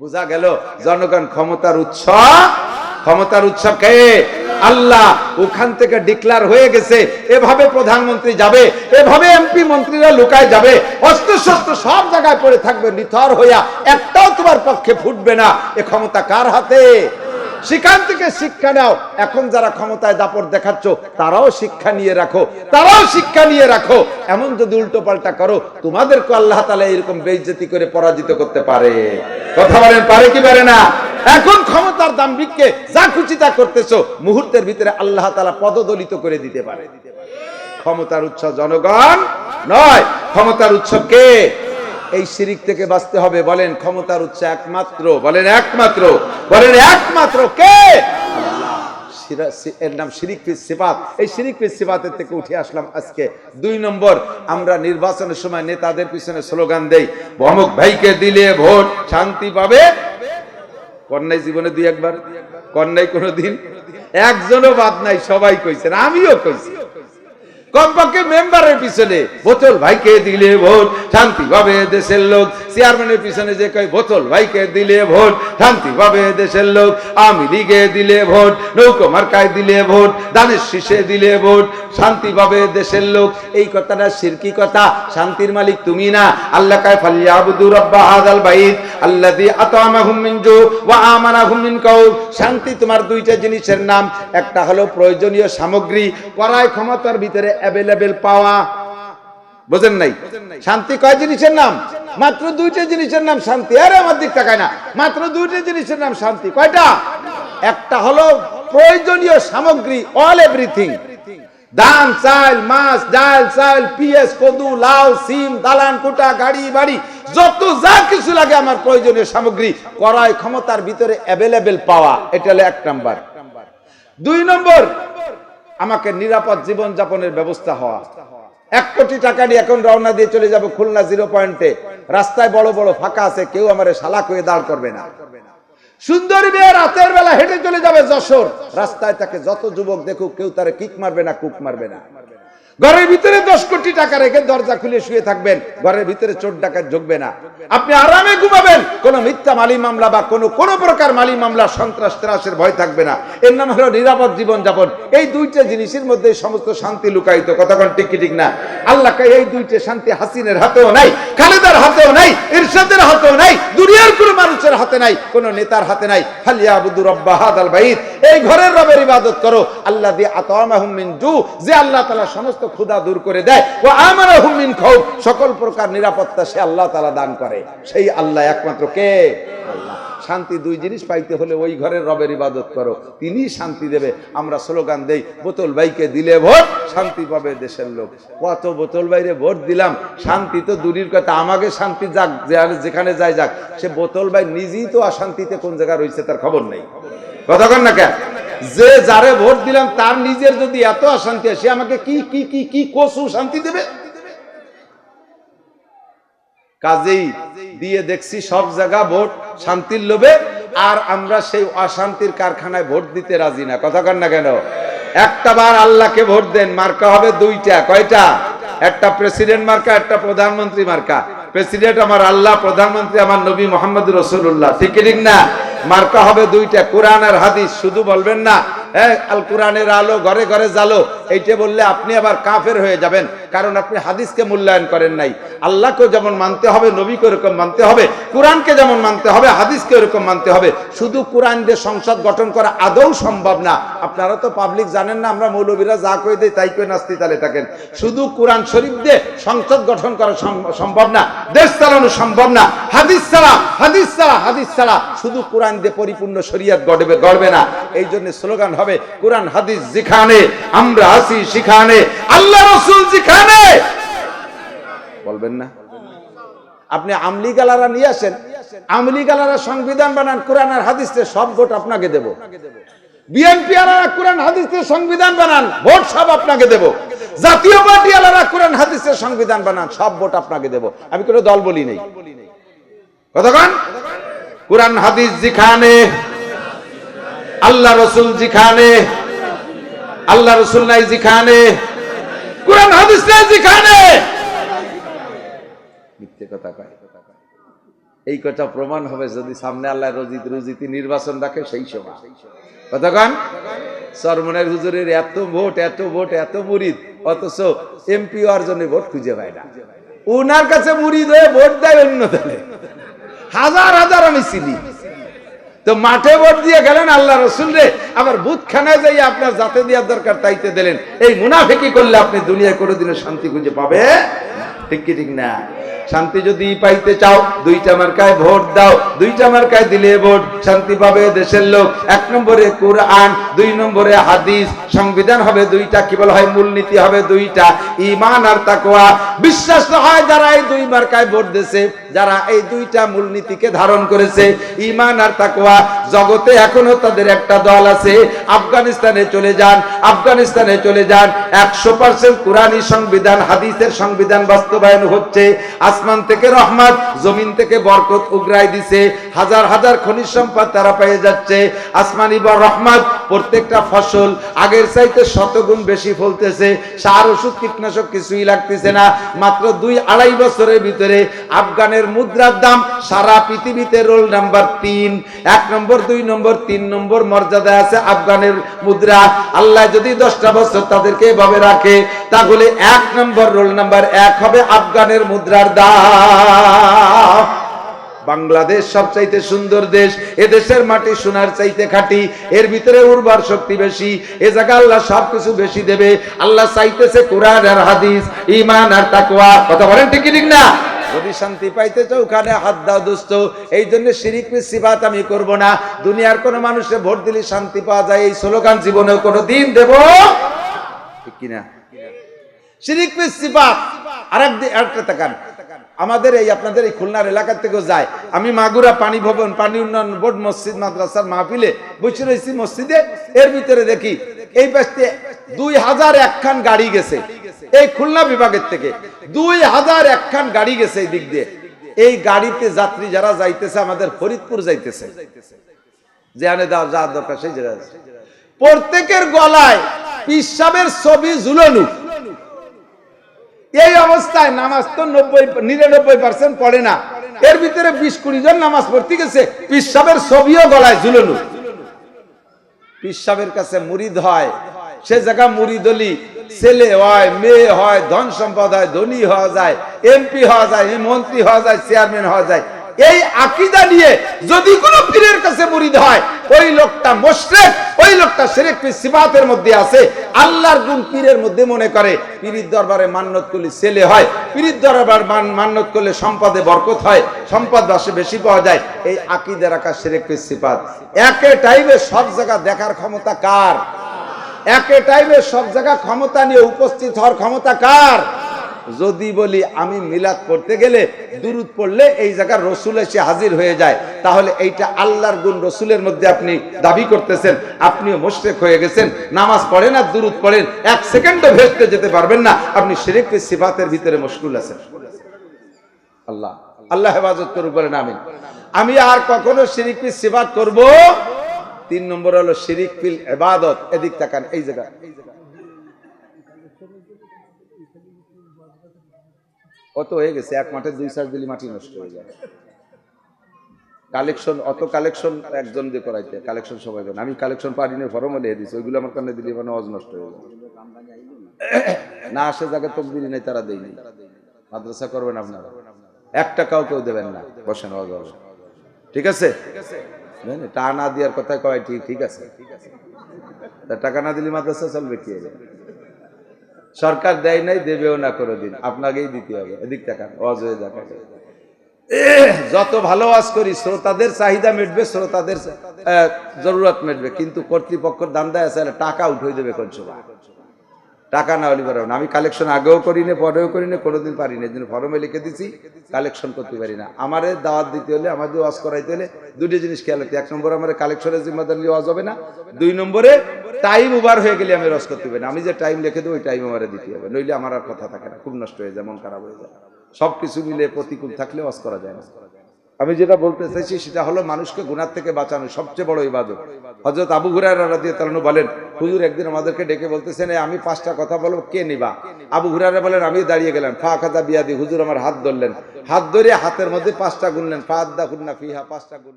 বোঝা গেল? জনগণ ক্ষমতার উৎস। ক্ষমতার উৎস কে? আল্লাহ ওখান থেকে ডিক্লার হয়ে গেছে। এভাবে প্রধানমন্ত্রী যাবে, এভাবে এমপি মন্ত্রীরা লুকায় যাবে। অস্ত্র শস্ত্র সব জায়গায় পড়ে থাকবে, নিথর হইয়া একটাও তোমার পক্ষে ফুটবে না। এ ক্ষমতা কার হাতে? সেখান থেকে শিক্ষা নাও। এখন যারা ক্ষমতায় দাপট দেখাচ্ছ, তারাও শিক্ষা নিয়ে রাখো। তারাও শিক্ষা নিয়ে রাখো। এমন যদি উল্টো পাল্টা করো, তোমাদেরকে আল্লাহ তালা এরকম বেইজ্জতি করে পরাজিত করতে পারে। কথা বলেন, পারে কি পারে না? এখন ক্ষমতার দাম বিককে যা খুশি তা করতেছো, মুহূর্তের ভিতরে আল্লাহ তালা পদদলিত করে দিতে পারে। ক্ষমতার উৎস জনগণ নয়। ক্ষমতার উৎস কে? এই শিরিক থেকে বাঁচতে হবে। বলেন, ক্ষমতার উৎস একমাত্র। বলেন একমাত্র। বলেন, একমাত্র কে? এর নাম এই থেকে উঠে আসলাম আজকে। দুই নম্বর, আমরা নির্বাচনের সময় নেতাদের পিছনে স্লোগান দেই, অমুক ভাইকে দিলে ভোট শান্তি পাবে? কন্যাই জীবনে দুই একবার, কন্যাই কোনোদিন, একজনও বাদ নাই, সবাই কইছেন, আমিও কইছি। কমপক্ষে মেম্বারের পিছনে বোতল ভাইকে দিলে ভোট শান্তি পাবে দেশের লোক। চেয়ারম্যানের পিছনে যে কয় বোতল ভাইকে দিলে ভোট শান্তি পাবে দেশের লোক। আমি লীগে দিলে ভোট, নৌকো মার্কায় দিলে ভোট, দানের শীষে দিলে ভোট শান্তি পাবে দেশের লোক। এই কথাটা সিরকি কথা, শান্তির মালিক তুমি না। আল্লাহ কায় ফালিয়া আবুদু রব্বা হাদাল বাইত আল্লাযী আতামাহুম মিন জু ওয়া আমানাহুম মিন কাউল শান্তি তোমার দুইটা জিনিসের নাম। একটা হলো প্রয়োজনীয় সামগ্রী করায় ক্ষমতার ভিতরে অ্যাভেলেবেল পাওয়া। বোঝেন নাই? শান্তি কয় জিনিসের নাম? মাত্র দুইটা জিনিসের নাম শান্তি। আরে আমার দিক তাকায় না। মাত্র দুইটা জিনিসের নাম শান্তি। কয়টা? একটা হলো প্রয়োজনীয় সামগ্রী অল এভরিথিং ধান চাল মাছ ডাল চাল পিএস কদু লাউ সিম দালান কুটা গাড়ি বাড়ি যত যা কিছু লাগে আমার প্রয়োজনীয় সামগ্রী করায় ক্ষমতার ভিতরে অ্যাভেলেবেল পাওয়া। এটা হলো এক নাম্বার। দুই নম্বর আমাকে নিরাপদ জীবন যাপনের ব্যবস্থা হওয়া। এক কোটি টাকা নিয়ে এখন রওনা দিয়ে চলে যাব খুলনা জিরো পয়েন্টে। রাস্তায় বড় বড় ফাঁকা আছে, কেউ আমার শালাক হয়ে দাঁড় করবে না। সুন্দরী মেয়ে রাতের বেলা হেঁটে চলে যাবে যশোর। রাস্তায় তাকে যত যুবক দেখুক, কেউ তারে কিক মারবে না, কুক মারবে না। ঘরের ভিতরে দশ কোটি টাকা রেখে দরজা খুলে শুয়ে থাকবেন, ঘরের ভিতরে চোর ডাকাত ঢুকবে না। আপনি আরামে ঘুমাবেন, কোন মিথ্যা মালি মামলা বা কোনো কোন প্রকার মালি মামলা সন্ত্রাস ত্রাসের ভয় থাকবে না। এর নাম হলো নিরাপদ জীবন যাপন এই দুইটা জিনিসের মধ্যে সমস্ত শান্তি লুকায়িত। কতক্ষণ ঠিক ঠিক না? আল্লাহকে এই দুইটা শান্তি হাসিনের হাতেও নাই, খালেদার হাতেও নাই, ইরশাদের হাতেও নাই, দুনিয়ার কোনো মানুষের হাতে নাই, কোন নেতার হাতে নাই। হালিয়া আবুদু রব্বা হাদাল বাইত। এই ঘরের রবের ইবাদত করো। আল্লাহ দিয়ে জু। যে আল্লাহ তাআলা সমস্ত ক্ষুধা দূর করে দেয়। ও আমারাহুম মিন খাউফ। সকল প্রকার নিরাপত্তা সে আল্লাহ তাআলা দান করে। সেই আল্লাহ একমাত্র কে? আল্লাহ। শান্তি দুই জিনিস পাইতে হলে ওই ঘরের রবের ইবাদত করো। তিনি শান্তি দেবে। আমরা স্লোগান দেই, বোতল ভাইকে দিলে ভোট, শান্তি পাবে দেশের লোক। কত বোতল বাইরে ভোট দিলাম। শান্তি তো দূরের কথা। আমাকে শান্তি যাক যেখানে যায় যাক। সে বোতল ভাই নিজেই তো অশান্তিতে কোন জায়গায় রয়েছে তার খবর নেই। কতক্ষণ না কেন? যে যারে ভোট দিলাম, তার নিজের যদি এত অশান্তি সে আমাকে কি কি কি কি কসু শান্তি দেবে? কাজেই দিয়ে দেখছি সব জায়গা ভোট শান্তির লোভে, আর আমরা সেই অশান্তির কারখানায় ভোট দিতে রাজি না। কথা কন না কেন? একটা বার আল্লাহকে ভোট দেন, মার্কা হবে দুইটা। কয়টা? একটা প্রেসিডেন্ট মার্কা, একটা প্রধানমন্ত্রী মার্কা। প্রেসিডেন্ট আমার আল্লাহ, প্রধানমন্ত্রী আমার নবী মোহাম্মদ রসুল্লাহ ঠিক না? মার্কা হবে দুইটা। কোরআন আর হাদিস, শুধু বলবেন না হ্যাঁ আল কোরআনের আলো ঘরে ঘরে জালো এইটা বললে আপনি আবার কাফের হয়ে যাবেন। কারণ আপনি হাদিসকে মূল্যায়ন করেন নাই। আল্লাহকে যেমন মানতে হবে নবীকে ওরকম মানতে হবে, কোরআনকে যেমন মানতে হবে হাদিসকে ওরকম মানতে হবে। শুধু কোরআন দিয়ে সংসদ গঠন করা আদৌ সম্ভব না। আপনারা তো পাবলিক জানেন না, আমরা মৌলবীরা যা কই দেয় তাই কই নাস্তি তালে থাকেন। শুধু কোরআন শরীফ দিয়ে সংসদ গঠন করা সম্ভব না, দেশ চালানো সম্ভব না। হাদিস ছাড়া হাদিস ছাড়া হাদিস ছাড়া শুধু কোরআন দিয়ে পরিপূর্ণ শরিয়াত গড়বে গড়বে না। এই জন্য স্লোগান হবে, কোরআন, হাদিস যেখানে আমরা আসি সেখানে আল্লাহ রসুল যেখানে বলবেন না? আপনি আমলি গালারা নিয়ে আসেন, আমলি গালারা সংবিধান বানান, কোরআন আর হাদিস সব ভোট আপনাকে দেব। সংবিধান বানান হাদিস সব ভোট আপনাকে আল্লাহ রসুল যেখানে আল্লাহ রসুল নাই যেখানে, কোরআন হাদিস নাই যেখানে। মিথ্যে কথা কয়। এই কথা প্রমাণ হবে যদি সামনে আল্লাহ রজিত রুজিতি নির্বাচন রাখে সেই সময়। কতক্ষণ সরমনের হুজুরের এত ভোট এত ভোট, এত মুরিদ, অথচ এমপি হওয়ার জন্য ভোট খুঁজে পায় না। উনার কাছে মুরিদ হয়ে ভোট দেয় অন্য দলে। হাজার হাজার আমি চিনি। তো মাঠে ভোট দিয়ে গেলেন আল্লাহ রসুল রে। আবার বুথ খানায় যাই আপনার যাতে দেওয়ার দরকার তাইতে দিলেন। এই মুনাফেকি করলে আপনি দুনিয়ায় কোনোদিনও শান্তি খুঁজে পাবে? ঠিক কি ঠিক না? শান্তি যদি পাইতে চাও, দুইটা মার্কায় ভোট দাও। দুইটা মার্কায় দিলে ভোট শান্তি পাবে দেশের লোক। এক নম্বরে কোরআন, দুই নম্বরে হাদিস। সংবিধান হবে দুইটা, কি বলা হয়? মূলনীতি হবে দুইটা। ইমান আর তাকোয়া বিশ্বাস হয় যারা এই দুই মার্কায় ভোট দিয়েছে, যারা এই দুইটা মূলনীতিকে ধারণ করেছে ইমান আর তাকওয়া জগতে এখনও তাদের একটা দল আছে। আফগানিস্তানে চলে যান, আফগানিস্তানে চলে যান। একশো পার্সেন্ট কোরআনী সংবিধান, হাদিসের সংবিধান বাস্তবায়ন হচ্ছে। আসমান থেকে রহমত, জমিন থেকে বরকত উগরাই দিছে। হাজার হাজার খনিজ সম্পদ তারা পেয়ে যাচ্ছে। আসমানি বা রহমত, প্রত্যেকটা ফসল আগের চাইতে শতগুণ বেশি ফলতেছে। সার, ওষুধ, কীটনাশক কিছুই লাগতেছে না। মাত্র দুই আড়াই বছরের ভিতরে আফগানের মুদ্রার দাম সারা পৃথিবীতে রোল নাম্বার তিন। এক নম্বর, দুই নম্বর, তিন নম্বর মর্যাদা আছে আফগানের মুদ্রা। আল্লাহ যদি দশটা বছর তাদেরকে এভাবে রাখে, তাহলে এক নম্বর রোল নাম্বার এক হবে আফগানের মুদ্রার দাম। বাংলাদেশ সবচাইতে সুন্দর দেশ, এ দেশের মাটি সোনার চাইতে খাটি, এর ভিতরে উর্বর শক্তি বেশি, এ জায়গা আল্লাহ সবকিছু বেশি দেবে। আল্লাহ চাইতেছে কোরআন আর হাদিস ইমান আর তাকওয়া। কথা বলেন ঠিক ঠিক না? যদি শান্তি পাইতে চাও, ওখানে হাত দাও দোস্ত। এই জন্য শিরিক সিবাত আমি করব না। দুনিয়ার কোন মানুষে ভোট দিলে শান্তি পাওয়া যায়, এই স্লোগান জীবনেও কোনো দিন দেব। ঠিক কিনা? শিরিক সিবাত। আরেক আরেকটা তাকান। আমাদের এই আপনাদের এই খুলনার এলাকা থেকেও যায়। আমি মাগুরা পানি ভবন, পানি উন্নয়ন বোর্ড, মসজিদ, মাদ্রাসার মাহফিলে বসে রয়েছি মসজিদে। এর ভিতরে দেখি, এই পাশে দুই হাজার একখান গাড়ি গেছে। এই খুলনা বিভাগের থেকে দুই হাজার একখান গাড়ি গেছে এই দিক দিয়ে। এই গাড়িতে যাত্রী যারা যাইতেছে, আমাদের ফরিদপুর যাইতেছে। যেখানে দেওয়া যা দরকার সেই প্রত্যেকের গলায় পিসাবের ছবি ঝুলানো। এই অবস্থায় নামাজ তো নব্বই, নিরানব্বই পার্সেন্ট পড়ে না। এর ভিতরে বিশ কুড়ি জন নামাজ পড়তে গেছে, পিসাবের ছবিও গলায় ঝুলানো। পিসাবের কাছে মুরিদ হয়। সে জায়গা মুরিদলি ছেলে হয়, মেয়ে হয়, ধন সম্পদ হয়, ধনী হওয়া যায় এমপি হওয়া যায়, মন্ত্রী হওয়া যায় চেয়ারম্যান হওয়া যায়। এই আকিদা নিয়ে যদি কোনো পীরের কাছে মুরিদ হয়, ওই লোকটা মোশরেক, ওই লোকটা শিরক সিফাতের মধ্যে আছে। আল্লাহর গুণ পীরের মধ্যে মনে করে, পীরির দরবারে মান্নত করলে ছেলে হয়, পীরির দরবার মান্নত করলে সম্পদে বরকত হয়, সম্পদ বাসে বেশি পাওয়া যায়। এই আকিদা রাখা শিরক সিফাত। একে টাইমে সব জায়গা দেখার ক্ষমতা কার? একে টাইমে সব জায়গা ক্ষমতা নিয়ে উপস্থিত হওয়ার ক্ষমতা কার? যদি বলি আমি মিলাদ করতে গেলে দুরুদ পড়লে এই জায়গার রসুল এসে হাজির হয়ে যায়। তাহলে এইটা আল্লাহর গুণ রসুলের মধ্যে আপনি দাবি করতেছেন, আপনিও মোশরেক হয়ে গেছেন, নামাজ পড়েন আর দুরুদ পড়েন, এক সেকেন্ডও ভেস্তে যেতে পারবেন না। আপনি শিরিক সিফাতের ভিতরে মুশকুল আছেন। আল্লাহ আল্লাহ হেফাজত করুক বলেন আমিন। আমি আর কখনো শিরিক সিফাত করব তিন নম্বর হলো শিরিক ফিল এবাদত এদিক তাকান, এই জায়গা। অত হয়ে গেছে, এক মাঠে দুই চার দিলি মাটি নষ্ট হয়ে যায়। কালেকশন, অত কালেকশন একজন দিয়ে করাইতে, কালেকশন সবাই করে আমি কালেকশন পারি না ফরম লিখে দিছি, ওইগুলো আমার কানে দিলে মানে অজ নষ্ট হয়ে যায়। না আসে জায়গায় তকবিরি নেই, তারা দেয়নি। মাদ্রাসা করবেন আপনারা। এক টাকাও কেউ দেবেন না, বসেন অজ হবে ঠিক আছে? বুঝলেন? টা না দেওয়ার কথা কয়, ঠিক ঠিক আছে। টাকা না দিলে মাদ্রাসা চলবে কি? সরকার দেয় নাই, দেবেও না করে দিন আপনাকেই দিতে হবে। এদিক টাকা হয়ে যাবে যত ভালো ওয়াজ করি, শ্রোতাদের চাহিদা মিটবে, শ্রোতাদের জরুরত মিটবে। কিন্তু কর্তৃপক্ষের দান্দায় আছে টাকা উঠে দেবে কোন সময়? টাকা না হলে পারব না। আমি কালেকশন আগেও করি না পরেও করি না কোনোদিন পারি না এই ফর্মে লিখে দিছি কালেকশন করতে পারি না। আমারে দাওয়াত দিতে হলে, আমাদের ওয়াজ করাইতে হলে দুটি জিনিস খেয়াল রাখতে এক নম্বরে আমার কালেকশনের জিম্মাদার ওয়াজ হবে না, দুই নম্বরে টাইম ওভার হয়ে গেলে আমি রস করতে পারি না। আমি যে টাইম লিখে দেবো, ওই টাইম আমারে দিতে হবে। নইলে আমার আর কথা থাকে না। খুব নষ্ট হয়ে যায়, মন খারাপ হয়ে যায়। সব কিছু মিলে প্রতিকূল থাকলে ওয়াজ করা যায় না। আমি যেটা বলতে চাইছি সেটা হলো মানুষকে গুনার থেকে বাঁচানো সবচেয়ে বড় ইবাদত। হজরত আবু হুরারা দিয়ে তালানু বলেন হুজুর একদিন আমাদেরকে ডেকে বলতেছেন "এ, আমি পাঁচটা কথা বলব কে নিবা? আবু হুরারা বলেন আমি দাঁড়িয়ে গেলাম ফা খাদা বিয়াদি হুজুর আমার হাত ধরলেন। হাত ধরে হাতের মধ্যে পাঁচটা গুনলেন ফা আদা ফিহা পাঁচটা গুনলেন।